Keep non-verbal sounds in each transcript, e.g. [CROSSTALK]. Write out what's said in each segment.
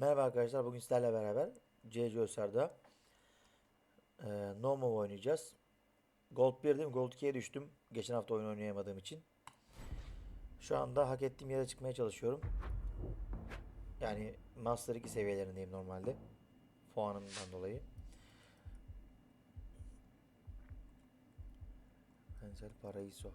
Merhaba arkadaşlar, bugün sizlerle beraber CC Öser'da e, No Move oynayacağız. Gold 1'dim, Gold 2'ye düştüm. Geçen hafta oyun oynayamadığım için. Şu anda hak ettiğim yere çıkmaya çalışıyorum. Yani Master 2 seviyelerindeyim normalde. Puanımdan dolayı. Ansel Paraiso.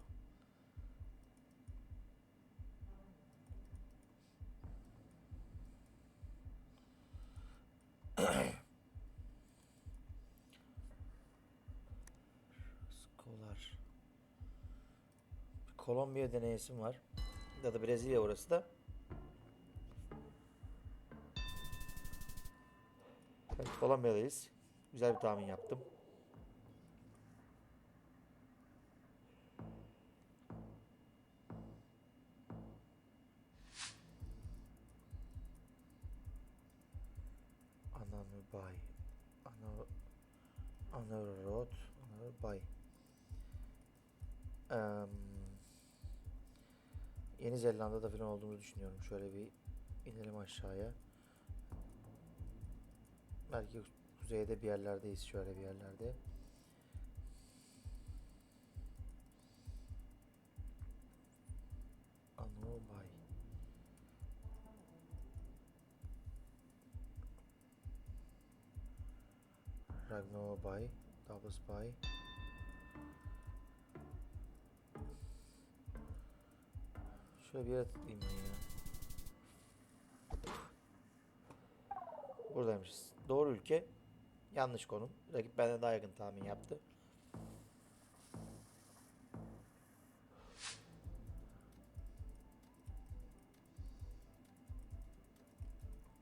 Skolar. Bir Kolombiya deneyesim var. Ya da Brezilya orası da. Evet, Kolombiya'dayız. Güzel bir tahmin yaptım. Ananubay. Ana Anarot. Anarobay. Em, Yeni Zelanda'da falan olduğumuzu düşünüyorum. Şöyle bir inelim aşağıya. Belki kuzeyde bir yerlerdeyiz. Şöyle bir yerlerde. Anobay. Ragnobay. Doubles Bay. Şöyle bir yere ya. Buradaymışız. Doğru ülke. Yanlış konum. Rakip benden daha yakın tahmin yaptı.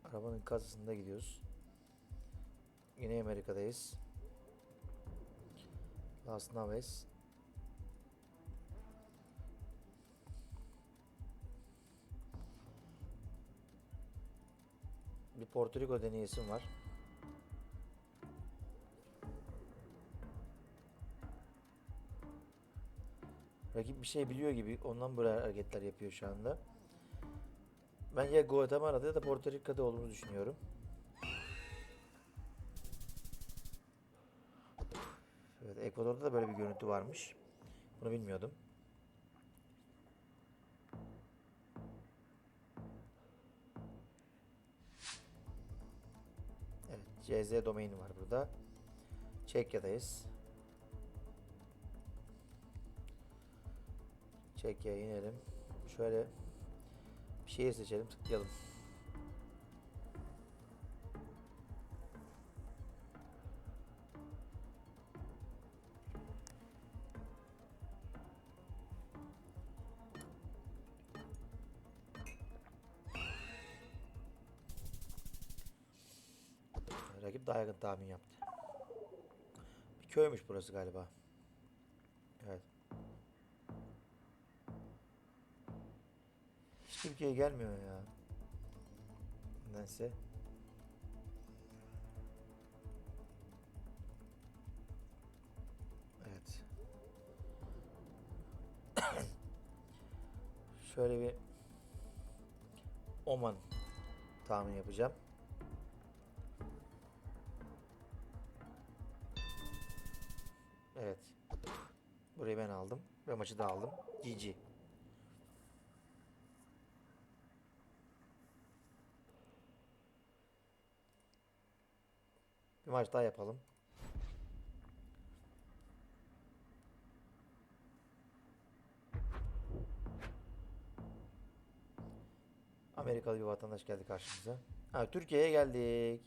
Arabanın kasasında gidiyoruz. Güney Amerika'dayız. Las Naves. Bir Porto Rico deneyesim var. Rakip bir şey biliyor gibi ondan böyle hareketler yapıyor şu anda. Ben ya Guatemala'da ya da Porto Rico'da olduğunu düşünüyorum. Ekvador'da da böyle bir görüntü varmış. Bunu bilmiyordum. Evet, CZ domaini var burada. Çekya'dayız. Çekya'ya inelim. Şöyle bir şehir seçelim, tıklayalım. Rakip daha yakın tahmin yaptı. Bir köymüş burası galiba. Evet. Hiç Türkiye'ye gelmiyor ya. Nedense. Evet. [COUGHS] Şöyle bir Oman tahmin yapacağım. Burayı ben aldım. Ve maçı da aldım. GG. Bir maç daha yapalım. Amerikalı bir vatandaş geldi karşımıza. Ha, Türkiye'ye geldik.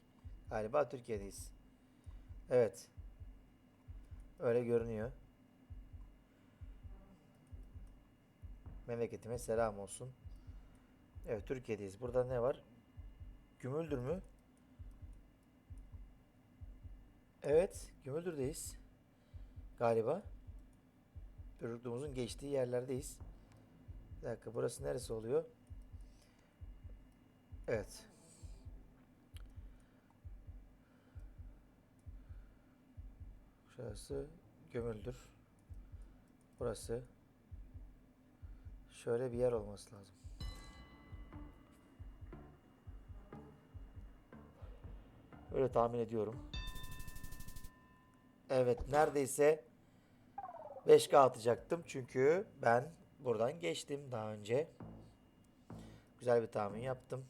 Galiba Türkiye'deyiz. Evet. Öyle görünüyor. Memleketime selam olsun. Evet Türkiye'deyiz. Burada ne var? Gümüldür mü? Evet, Gümüldür'deyiz. Galiba. Çocukluğumuzun geçtiği yerlerdeyiz. Bir dakika, burası neresi oluyor? Evet. Şurası Gömüldür. Burası şöyle bir yer olması lazım. Öyle tahmin ediyorum. Evet neredeyse 5K atacaktım. Çünkü ben buradan geçtim daha önce. Güzel bir tahmin yaptım.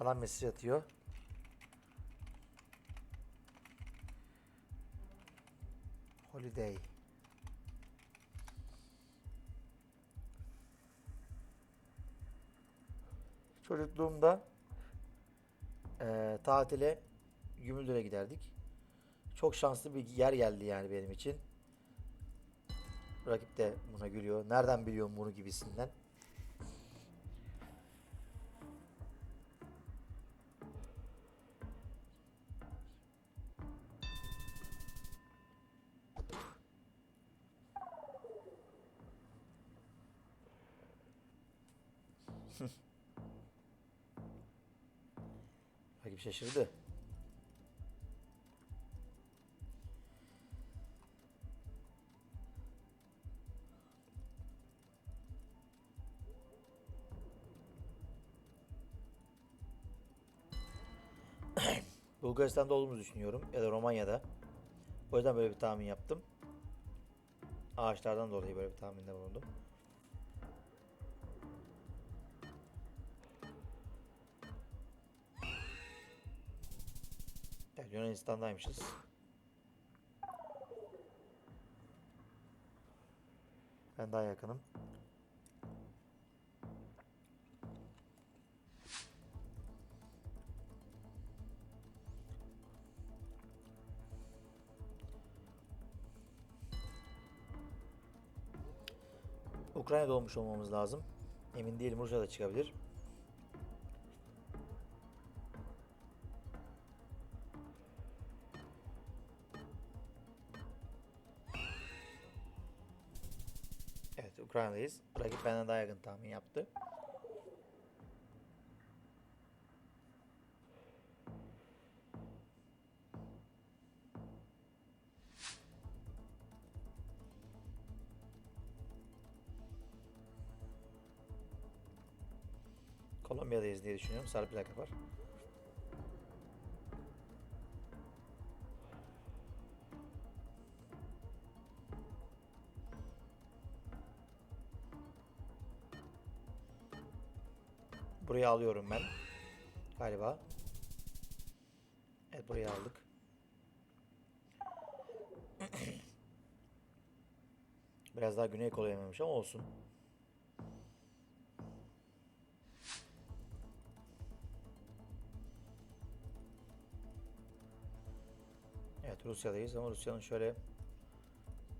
Adam mesaj atıyor. Holiday. Çocukluğumda eee, tatile Gümüldür'e giderdik. Çok şanslı bir yer geldi yani benim için. Rakip de buna gülüyor. Nereden biliyorum bunu gibisinden. [LAUGHS] şaşırdı. [CLEARS THROAT] Bulgaristan'da olduğumuzu düşünüyorum ya da Romanya'da. O yüzden böyle bir tahmin yaptım. Ağaçlardan dolayı böyle bir tahminde bulundum. Yunanistan'daymışız. Ben daha yakınım. Ukrayna'da olmuş olmamız lazım. Emin değilim Rusya'da çıkabilir. Ukrayna'dayız. Rakip benden daha yakın tahmin yaptı. Kolombiya'dayız diye düşünüyorum. Sarı plaka var. Burayı alıyorum ben. Galiba. Evet burayı aldık. [CLEARS THROAT] Biraz daha güney kolu yememiş ama olsun. Evet Rusya'dayız ama Rusya'nın şöyle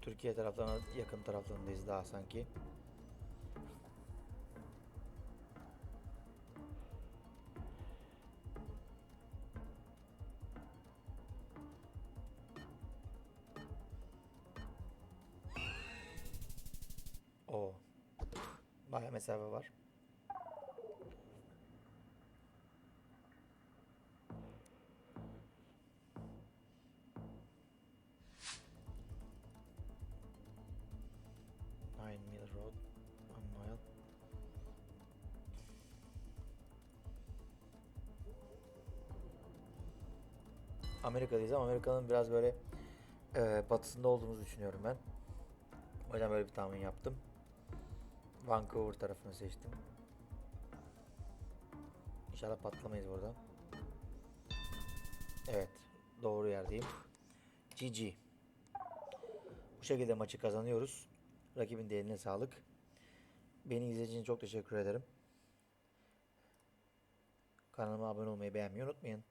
Türkiye taraflarına yakın taraflarındayız daha sanki. Mesafe var. Nine Mill Road, one mile. Amerika'dayız ama Amerika'nın biraz böyle e, batısında olduğumuzu düşünüyorum ben. O yüzden böyle bir tahmin yaptım. Vancouver tarafını seçtim. İnşallah patlamayız burada. Evet, doğru yerdeyim. GG. Bu şekilde maçı kazanıyoruz. Rakibin de eline sağlık. Beni izlediğiniz için çok teşekkür ederim. Kanalıma abone olmayı beğenmeyi unutmayın.